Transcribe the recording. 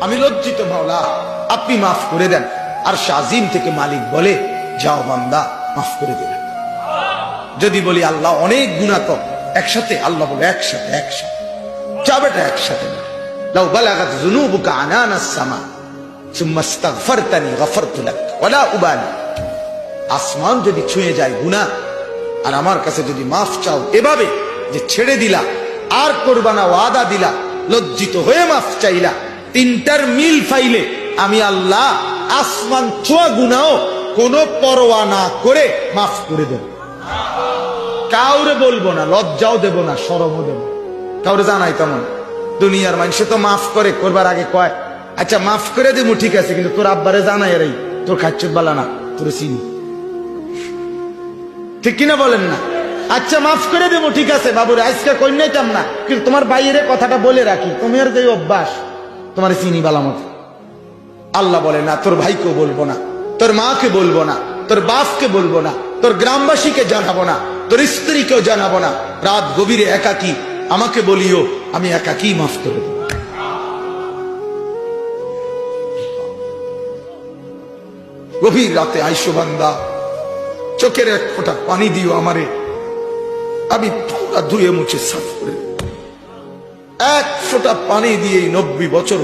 আমি লজ্জিত, মাওলা। আপনি মাফ করে দেন। আর শাজিম থেকে মালিক বলে, যাও বান্দা, মাফ করে দেবেন যদি বলি, আল্লাহ অনেক গুণা তো একসাথে, আল্লাহ বলে, একসাথে একসাথে। যাবেটা একসাথে না। লাউ বালাগাত যুনুবুকা আসমান যদি ছুঁয়ে যায় গুনাহ আর আমার কাছে যদি মাফ চাও এভাবে যে ছেড়ে দিলা, আর করবা না, ওয়াদা দিলা, লজ্জিত হয়ে মাফ চাইলা তিনটার মিল ফাইলে আমি আল্লাহ আসমান ছোঁয়া গুনাও কোনো পরোয়া না করে মাফ করে দেব। কাউরে বলব না, লজ্জাও দেব না সরমও দেব। কাউরে জানাই তেমন। দুনিয়ার মানুষে তো মাফ করে, করবার আগে কয় আচ্ছা মাফ করে দেবো ঠিক আছে, কিন্তু তোর আব্বারে জানাই এরাই তোর খাচ্ছত বালা না, তোর চিনি। ঠিক কিনা বলেন না? আচ্ছা মাফ করে দেবো ঠিক আছে, বাবুরে, আজকে কন্যাইতাম না, কিন্তু তোমার বাইরে কথাটা বলে রাখি তোমার যে অভ্যাস তোমার চিনি বালা মতো আল্লাহ বলে, না, তোর ভাইকেও বলব না, তোর মাকে বলব না, তোর বাপকে বলব না, তোর গ্রামবাসীকে জানাব না, তোর স্ত্রীকেও জানাব না। রাত গভীরে একাকি, আমাকে বলিও, আমি একাকি মাফ করে দেবো। গভীর রাতে আইসো বান্দা, চোখের এক ফোঁটা পানি দিও আমারে, আমি পুরা ধুয়ে মুছে সাফ করে এক ফোঁটা পানি দিয়ে নব্বই বছর